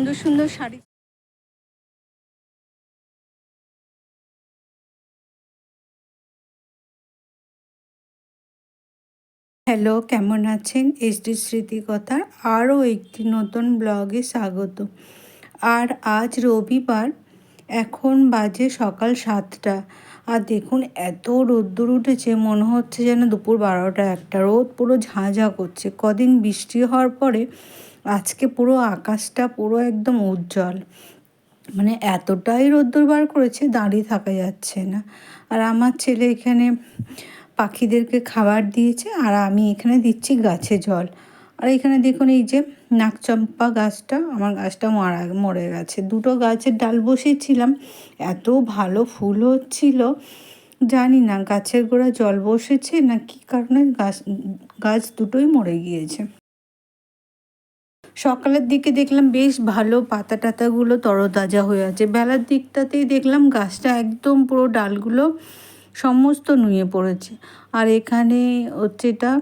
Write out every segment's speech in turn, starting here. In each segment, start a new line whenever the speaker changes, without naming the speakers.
সুন্দর সুন্দর শাড়ি। হ্যালো, কেমন আছেন? এসডি স্মৃতিকথার আরও একটি নতুন ব্লগে স্বাগত। আর আজ রবিবার, এখন বাজে সকাল সাতটা। আর দেখুন, এত রোদ্দুর উঠেছে, মনে হচ্ছে যেন দুপুর বারোটা একটা। রোদ পুরো ঝাঁঝা করছে। কদিন বৃষ্টি হওয়ার পরে আজকে পুরো আকাশটা পুরো একদম উজ্জ্বল। মানে এতটাই রোদ্দুর বার করেছে, দাঁড়িয়ে থাকা যাচ্ছে না। আর আমার ছেলে এখানে পাখিদেরকে খাবার দিয়েছে, আর আমি এখানে দিচ্ছি গাছে জল। আর এখানে দেখুন এই যে নাকচম্পা গাছটা, আমার গাছটা মারা, মরে গেছে। দুটো গাছের ডাল বসিয়েছিলাম এত ভালো ফুল হচ্ছিল। জানি না গাছের গোড়া জল বসেছে না কি কারণে গাছ গাছ দুটোই মরে গিয়েছে। সকালের দিকে দেখলাম বেশ ভালো পাতা টাতাগুলো তরতাজা হয়ে আছে। বেলার দিকটাতেই দেখলাম গাছটা একদম পুরো ডালগুলো সমস্ত নুয়ে পড়েছে। আর এখানে হচ্ছে এটা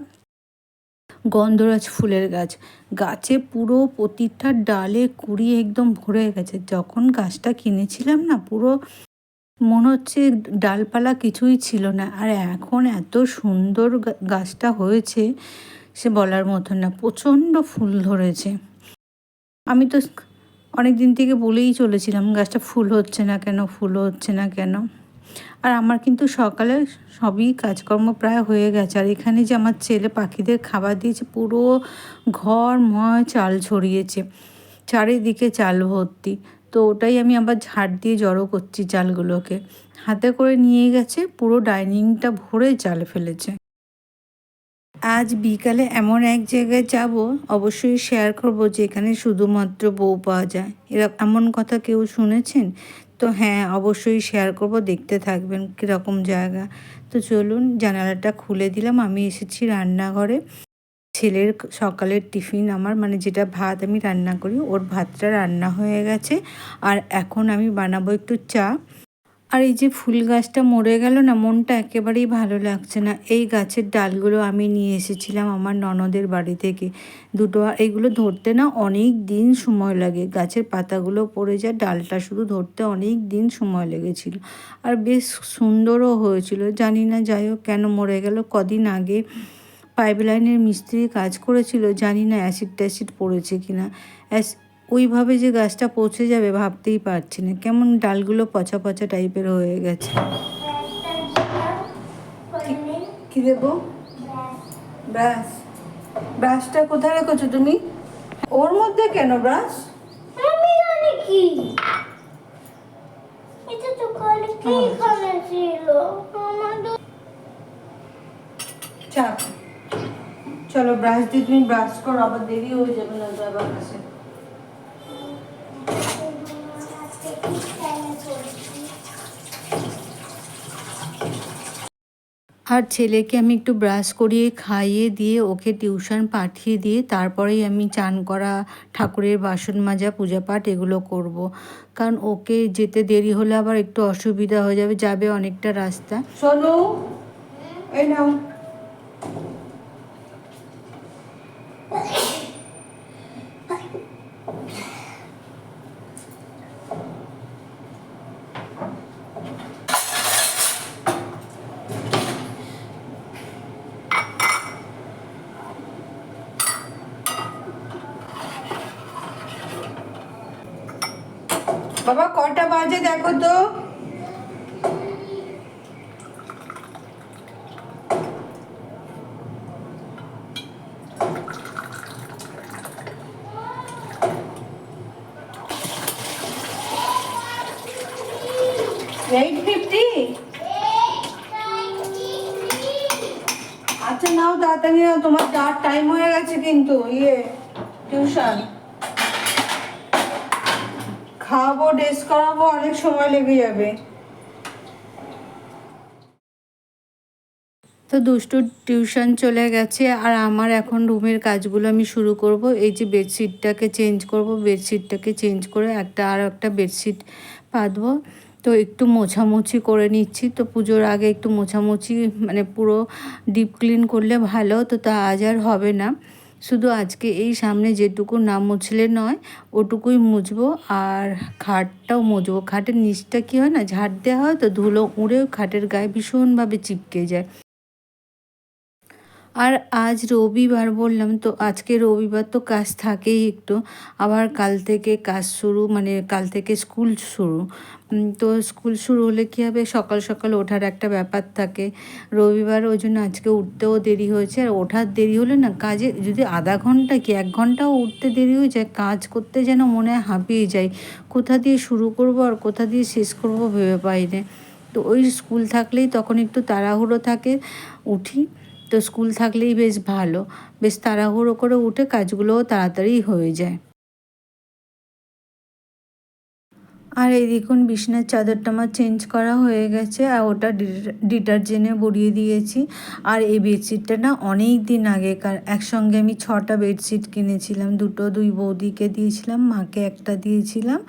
গন্ধরাজ ফুলের গাছ। গাছে পুরো প্রতিটা ডালে কুড়ি একদম ভরে গেছে। যখন গাছটা কিনেছিলাম না, পুরো মনে হচ্ছে ডালপালা কিছুই ছিল না। আর এখন এত সুন্দর গাছটা হয়েছে। সে বলার মতো না, প্রচণ্ড ফুল ধরেছে। আমি তো অনেক দিন থেকে বলেই চলেছিলাম, গাছটা ফুল হচ্ছে না কেন, ফুল হচ্ছে না কেন। আর আমার কিন্তু সকালে সবই কাজকর্ম প্রায় হয়ে গেছে। আর এখানে যে আমার ছেলে পাখিদের খাবার দিয়েছে, পুরো ঘর ময় চাল ছড়িয়েছে। চারিদিকে চাল ভর্তি। তো ওটাই আমি আবার ঝাড় দিয়ে জড়ো করছি চালগুলোকে। হাতে করে নিয়ে গেছে, পুরো ডাইনিংটা ভরে চাল ফেলেছে। আজ বিকালে এমন এক জায়গায় যাব, অবশ্যই শেয়ার করব যেখানে শুধুমাত্র বউ পাওয়া যায়। এরা এমন কথা কেউ শুনেছেন? তো হ্যাঁ অবশ্যই শেয়ার করব, দেখতে থাকবেন কীরকম জায়গা। তো চলুন, জানালাটা খুলে দিলাম। আমি এসেছি রান্নাঘরে। ছেলের সকালের টিফিন আমার মানে যেটা ভাত আমি রান্না করি, ওর ভাতটা রান্না হয়ে গেছে। আর এখন আমি বানাবো একটু চা। আর এই যে ফুল গাছটা মরে গেল না, মনটা একেবারেই ভালো লাগছে না। এই গাছের ডালগুলো আমি নিয়ে এসেছিলাম আমার ননদের বাড়ি থেকে। দুটো এইগুলো ধরতে না অনেক দিন সময় লাগে। গাছের পাতাগুলো পড়ে যায়, ডালটা শুধু ধরতে অনেক দিন সময় লেগেছিল। আর বেশ সুন্দরও হয়েছিল। জানি না যাই হোক কেন মরে গেল, কদিন আগে পাইপলাইনের মিস্ত্রি কাজ করেছিল, জানি না অ্যাসিড ট্যাসিড পড়েছে কিনা। ওইভাবে যে গাছটা পচে যাবে ভাবতেই পারছি না। কেমন ডালগুলো পচা পচা টাইপের হয়ে গেছে। কি দেবো? ব্রাশ। ব্রাশটা কোথায় রেখেছো তুমি? ওর মধ্যে কেন ব্রাশ?
আমি জানি কি। এটা তো কালি ছিল? আমাদের
চাপ। চলো ব্রাশ দিয়ে তুমি ব্রাশ করো আবার দেরি হয়ে যাবে না যাবার কাছে আর ছেলেকে আমি একটু ব্রাশ করিয়ে খাইয়ে দিয়ে ওকে টিউশন পাঠিয়ে দিয়ে তারপরেই আমি চান করা, ঠাকুরের বাসন মাজা, পূজা পাঠ এগুলো করব। কারণ ওকে যেতে দেরি হলে আবার একটু অসুবিধা হয়ে যাবে যাবে অনেকটা রাস্তা শোনো এই নাও বাবা, কটা বাজে দেখো তো। এইট ফিফটি আচ্ছা নাও, তাড়াতাড়ি তোমার টাইম হয়ে গেছে কিন্তু ইয়ে টিউশন খাওয়াবো ড্রেস করাবো, অনেক সময় লেগে যাবে। তো দুষ্টু টিউশন চলে গেছে, আর আমার এখন রুমের কাজগুলো আমি শুরু করব। এই যে বেডশিটটাকে চেঞ্জ করব বেডশিটটাকে চেঞ্জ করে একটা, আর একটা বেডশিট পাতবো। তো একটু মোছামুছি করে নিচ্ছি। তো পুজোর আগে একটু মোছামুছি মানে পুরো ডিপ ক্লিন করলে ভালো। তো তা আজ আর হবে না। শুধু আজকে এই সামনে যেটুকু না মুছলে নয়, ওটুকুই মুছবো আর খাটটাও মুছবো। খাটের নিচটা কী হয় না, ঝাড় দেওয়া হয় তো ধুলো উড়েও খাটের গায়ে ভীষণভাবে চিপকে যায়। আর আজ রবিবার বললাম তো আজকে রবিবার তো কাজ থাকেই একটু। আবার কাল থেকে কাজ শুরু মানে কাল থেকে স্কুল শুরু। তো স্কুল শুরু হলে কী হবে? সকাল সকাল ওঠার একটা ব্যাপার থাকে। রবিবার ওই জন্য আজকে উঠতেও দেরি হয়েছে। আর ওঠার দেরি হলে না কাজে যদি আধা ঘণ্টা কি এক ঘন্টাও উঠতে দেরি হয়ে যায়, কাজ করতে যেন মনে হয় হাঁপিয়ে যায় কোথা দিয়ে শুরু করব আর কোথা দিয়ে শেষ করব ভেবে পাই না। তো ওই স্কুল থাকলেই তখন একটু তাড়াহুড়ো থাকে। উঠি তো স্কুল থাকলেই বেশ ভালো। বেশ তাড়াহুড়ো করে উঠে কাজগুলোও তাড়াতাড়ি হয়ে যায়। আর এই দেখুন বিছনার চাদরটা আমার চেঞ্জ করা হয়ে গেছে আর ওটা ডিটারজেন্টে বড়িয়ে দিয়েছি। আর এই বেডশিটটা না অনেক দিন আগেকার একসঙ্গে আমি ছটা বেডশিট কিনেছিলাম। দুটো দুই বৌদিকে দিয়েছিলাম, মাকে একটা দিয়েছিলাম।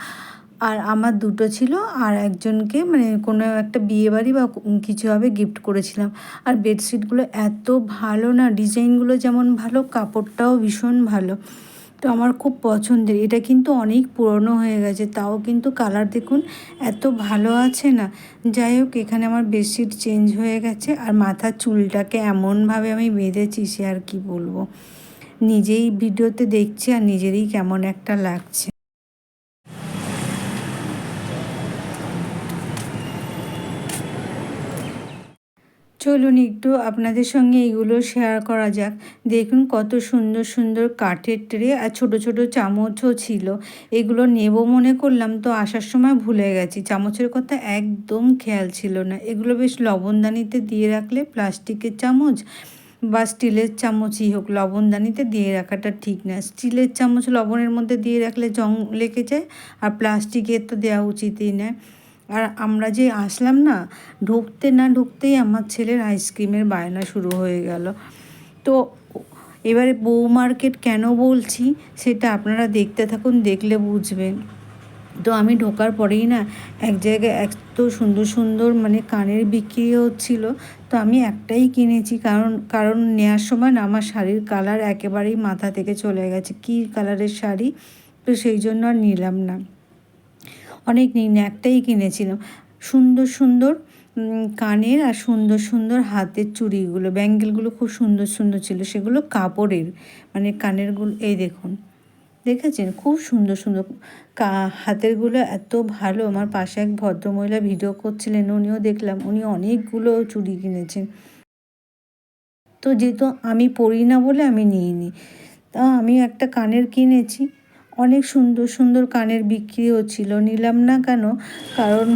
আর আমার দুটো ছিল আর একজনকে মানে কোনো একটা বিয়ে বাড়ি বা কিছু হবে গিফট করেছিলাম। আর বেডশিটগুলো এত ভালো না, ডিজাইনগুলো যেমন ভালো, কাপড়টাও ভীষণ ভালো। তো আমার খুব পছন্দের। এটা কিন্তু অনেক পুরনো হয়ে গেছে, তাও কিন্তু কালার দেখুন এত ভালো আছে না। যাই হোক, এখানে আমার বেডশিট চেঞ্জ হয়ে গেছে আর মাথার চুলটাকে এমনভাবে আমি বেঁধেছি সে আর কি বলব। নিজেই ভিডিওতে দেখছি আর নিজেরই কেমন একটা লাগছে। চলুন একটু আপনাদের সঙ্গে এগুলো শেয়ার করা যাক। দেখুন কত সুন্দর সুন্দর কাঠের ট্রে আর ছোট ছোট চামচও ছিল। এগুলো নেব মনে করলাম তো আসার সময় ভুলে গেছি। চামচের কথা একদম খেয়াল ছিল না। এগুলো বেশ লবণদানিতে দিয়ে রাখলে প্লাস্টিকের চামচ বা স্টিলের চামচই হোক, লবণদানিতে দিয়ে রাখাটা ঠিক না। স্টিলের চামচ লবণের মধ্যে দিয়ে রাখলে জং লেগে যায় আর প্লাস্টিকের তো দেওয়া উচিতই না। আর আমরা যে আসলাম না, ঢুকতে না ঢুকতেই আমার ছেলের আইসক্রিমের বায়না শুরু হয়ে গেল। তো এবারে বউ মার্কেট কেন বলছি, সেটা আপনারা দেখতে থাকুন, দেখলে বুঝবেন। তো আমি ঢোকার পরেই না, এক জায়গায় এত সুন্দর সুন্দর মানে কানের বিক্রি হচ্ছিল। তো আমি একটাই কিনেছি, কারণ কারণ নেওয়ার সময় না আমার শাড়ির কালার একেবারেই মাথা থেকে চলে গেছে। কী কালারের শাড়ি? তো সেই জন্য আর নিলাম না। অনেক নিই না একটাই কিনেছিলাম। সুন্দর সুন্দর কানের আর সুন্দর সুন্দর হাতের চুড়িগুলো, ব্যাঙ্গেলগুলো খুব সুন্দর সুন্দর ছিল। সেগুলো কাপড়ের মানে কানেরগুলো, এই দেখুন। দেখেছেন? খুব সুন্দর সুন্দর। কা, হাতেরগুলো এত ভালো। আমার পাশে এক ভদ্রমহিলা ভিডিও করছিলেন, উনিও দেখলাম। উনি অনেকগুলো চুড়ি কিনেছেন। তো যেহেতু আমি পরি না বলে আমি নিইনি, তা আমি একটা কানের কিনেছি। অনেক সুন্দর সুন্দর কানের বিক্রি হচ্ছিল নিলাম না কেন? কারণ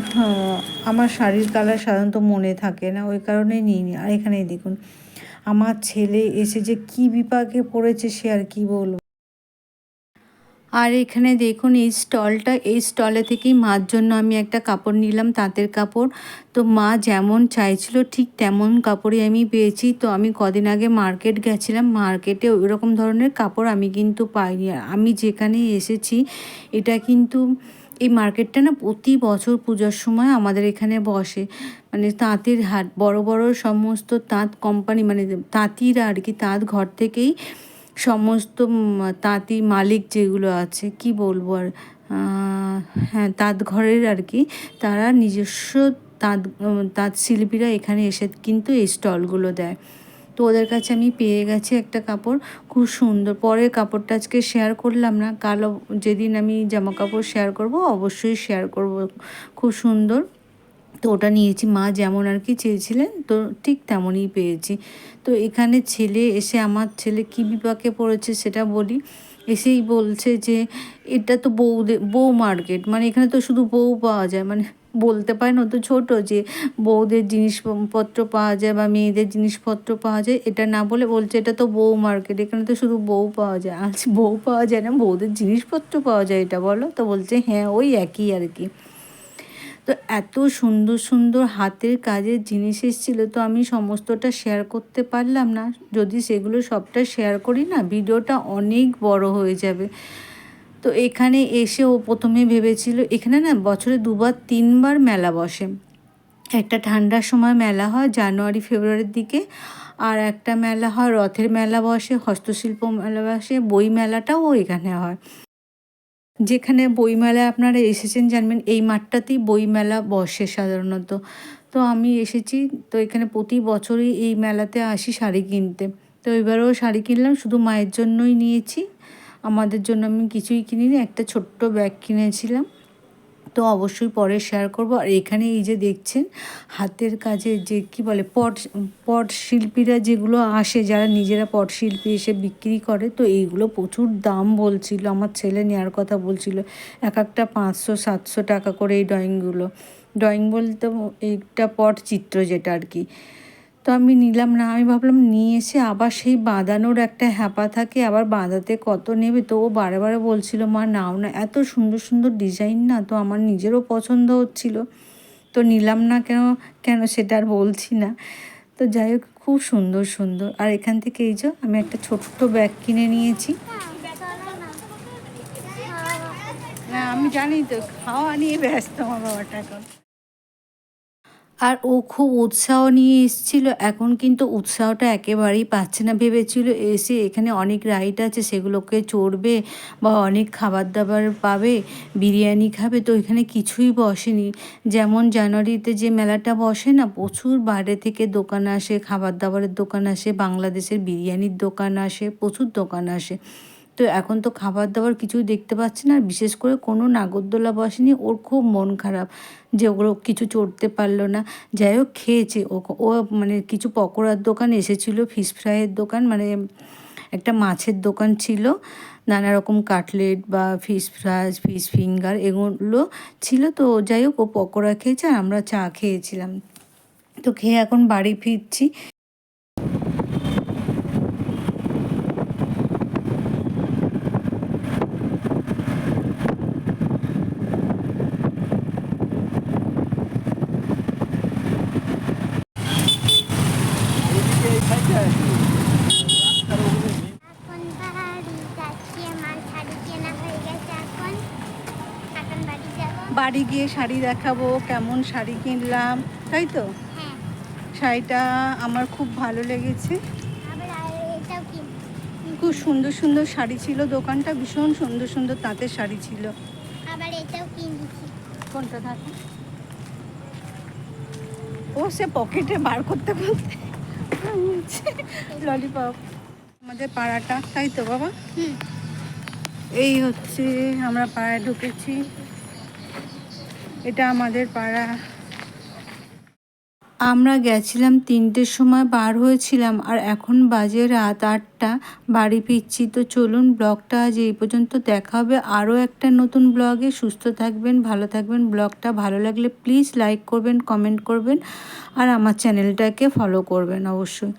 আমার শাড়ির কালার সাধারণত মনে থাকে না, ওই কারণেই নিইনি। আর এখানেই দেখুন, আমার ছেলে এসে যে কি বিপাকে পড়েছে সে আর কি বলব? আর এখানে দেখুন, এই স্টলটা, এই স্টলে থেকেই মার জন্য আমি একটা কাপড় নিলাম, তাঁতের কাপড়। তো মা যেমন চাইছিল, ঠিক তেমন কাপড়ই আমি পেয়েছি। তো আমি কদিন আগে মার্কেট গেছিলাম, মার্কেটে ওই রকম ধরনের কাপড় আমি কিন্তু পাইনি। আমি যেখানে এসেছি, এটা কিন্তু এই মার্কেটটা না প্রতি বছর পূজার সময় আমাদের এখানে বসে। মানে তাঁতের হাট, বড় বড় সমস্ত তাঁত কোম্পানি মানে তাঁতিরা আর কি তাঁত ঘর থেকেই সমস্ত তাঁতি মালিক যেগুলো আছে, কি বলব আর হ্যাঁ তাঁত ঘরের আর কি, তারা নিজস্ব তাঁত তাঁত শিল্পীরা এখানে এসে কিন্তু এই স্টলগুলো দেয়। তো ওদের কাছে আমি পেয়ে গেছি একটা কাপড়, খুব সুন্দর। পরে কাপড়টা আজকে শেয়ার করলাম না, কালো যেদিন আমি জামা কাপড় শেয়ার করব, অবশ্যই শেয়ার করব। খুব সুন্দর। তো ওটা নিয়েছি। মা যেমন আর কি চেয়েছিলেন, তো ঠিক তেমনই পেয়েছি। তো এখানে ছেলে এসে আমার ছেলে কী বিপাকে পড়েছে সেটা বলি। এসেই বলছে যে, এটা তো বউদের বউ মার্কেট মানে এখানে তো শুধু বউ পাওয়া যায়। মানে বলতে পারে না তো ছোটো যে, বউদের জিনিসপত্র পাওয়া যায় বা মেয়েদের জিনিসপত্র পাওয়া যায়, এটা না বলে বলছে এটা তো বউ মার্কেট, এখানে তো শুধু বউ পাওয়া যায়। আজ বউ পাওয়া যায় না, বউদের জিনিসপত্র পাওয়া যায় এটা বলো? তো বলছে হ্যাঁ ওই একই আর কি। তো এত সুন্দর সুন্দর হাতের কাজের জিনিস এসেছিল তো আমি সমস্তটা শেয়ার করতে পারলাম না। যদি সেগুলো সবটা শেয়ার করি না, ভিডিওটা অনেক বড় হয়ে যাবে। তো এখানে এসে ও প্রথমে ভেবেছিল, এখানে না বছরে দুবার, তিনবার মেলা বসে। একটা ঠান্ডার সময় মেলা হয় জানুয়ারি, ফেব্রুয়ারির দিকে, আর একটা মেলা হয় রথের মেলা বসে, হস্তশিল্প মেলা বসে, বই মেলাটাও এখানে হয়। যেখানে বইমেলায় আপনারা এসেছেন জানবেন, এই মাঠটাতেই বইমেলা বসে সাধারণত। তো আমি এসেছি, তো এখানে প্রতি বছরই এই মেলাতে আসি শাড়ি কিনতে। তো এবারেও শাড়ি কিনলাম, শুধু মায়ের জন্যই নিয়েছি। আমাদের জন্য আমি কিছুই কিনিনি, একটা ছোট্ট ব্যাগ কিনেছিলাম। তো অবশ্যই পরে শেয়ার করব। আর এখানে এই যে দেখছেন, হাতের কাজে যে কি বলে, পট পট শিল্পীরা যেগুলো আসে, যারা নিজেরা পট শিল্পী এসে বিক্রি করে, তো এইগুলো প্রচুর দাম বলছিল। আমার ছেলে নেওয়ার কথা বলছিল, এক একটা পাঁচশো, সাতশো টাকা করে এই ড্রয়িংগুলো ড্রয়িং বলতে একটা পট চিত্র যেটা আর কি। তো আমি নিলাম না, আমি ভাবলাম নিয়ে এসে আবার সেই বাঁধানোর একটা হ্যাপা থাকে, আবার বাঁধাতে কত নেবে? তো ও বারে বারে বলছিল, মা, নাও না, এত সুন্দর সুন্দর ডিজাইন না, তো আমার নিজেরও পছন্দ হচ্ছিল। তো নিলাম না কেন কেন সেটা আর বলছি না। তো যাই হোক, খুব সুন্দর সুন্দর। আর এখান থেকে এই যে আমি একটা ছোট্ট ব্যাগ কিনে নিয়েছি। আমি জানি তো, খাওয়া নিয়ে ব্যস্ত আমার বাবাটা এখন। আর ও খুব উৎসাহ নিয়ে এসেছিল। এখন কিন্তু উৎসাহটা একেবারেই পাচ্ছে না ভেবেছিল। এসে এখানে অনেক রাইড আছে, সেগুলোকে চড়বে বা অনেক খাবার দাবার পাবে, বিরিয়ানি খাবে, তো এখানে কিছুই বসেনি। যেমন জানুয়ারিতে যে মেলাটা বসে না, প্রচুর বাইরে থেকে দোকান আসে খাবার দাবারের দোকান আসে, বাংলাদেশের বিরিয়ানির দোকান আসে, প্রচুর দোকান আসে। তো এখন তো খাবার দাবার কিছুই দেখতে পাচ্ছি না আর বিশেষ করে কোনো নাগরদোলা বসেনি। ওর খুব মন খারাপ যে ওগুলো কিছু চড়তে পারল না। যাই হোক, খেয়েছে। ও ও মানে কিছু পকোড়ার দোকান এসেছিল ফিশ ফ্রাইয়ের দোকান মানে একটা মাছের দোকান ছিল। নানা রকম কাটলেট বা ফিশ ফ্রাই ফিশ ফিঙ্গার এগুলো ছিল। তো যাই হোক, ও পকোড়া খেয়েছে আর আমরা চা খেয়েছিলাম। তো খেয়ে এখন বাড়ি ফিরছি
এখন বাড়ি যাচ্ছি আমার শাড়ি কেনা হয়ে গেছে এখন এখন বাড়ি যাব
বাড়ি গিয়ে শাড়ি দেখাবো কেমন শাড়ি কিনলাম তাই তো?
হ্যাঁ।
শাড়িটা আমার খুব ভালো লেগেছে। খুব সুন্দর সুন্দর শাড়ি ছিল দোকানটা ভীষণ সুন্দর সুন্দর তাঁতের শাড়ি ছিল।
আবার এটাও কিনছি।
কোনটা থাকে ও সে পকেটে বার করতে করতে ললিপপ। আমাদের পাড়াটা তাই তো বাবা? এই হচ্ছে আমরা পাড়ায় ঢুকেছি। এটা আমাদের পাড়া। আমরা গেছিলাম তিনটের সময় বার হয়েছিলাম, আর এখন বাজে রাত আটটা। বাড়ি ফিরছি তো চলুন, ব্লগটা আজ এই পর্যন্ত দেখা হবে আরও একটা নতুন ব্লগে। সুস্থ থাকবেন, ভালো থাকবেন, ব্লগটা ভালো লাগলে প্লিজ লাইক করবেন, কমেন্ট করবেন, আর আমার চ্যানেলটাকে ফলো করবেন অবশ্যই।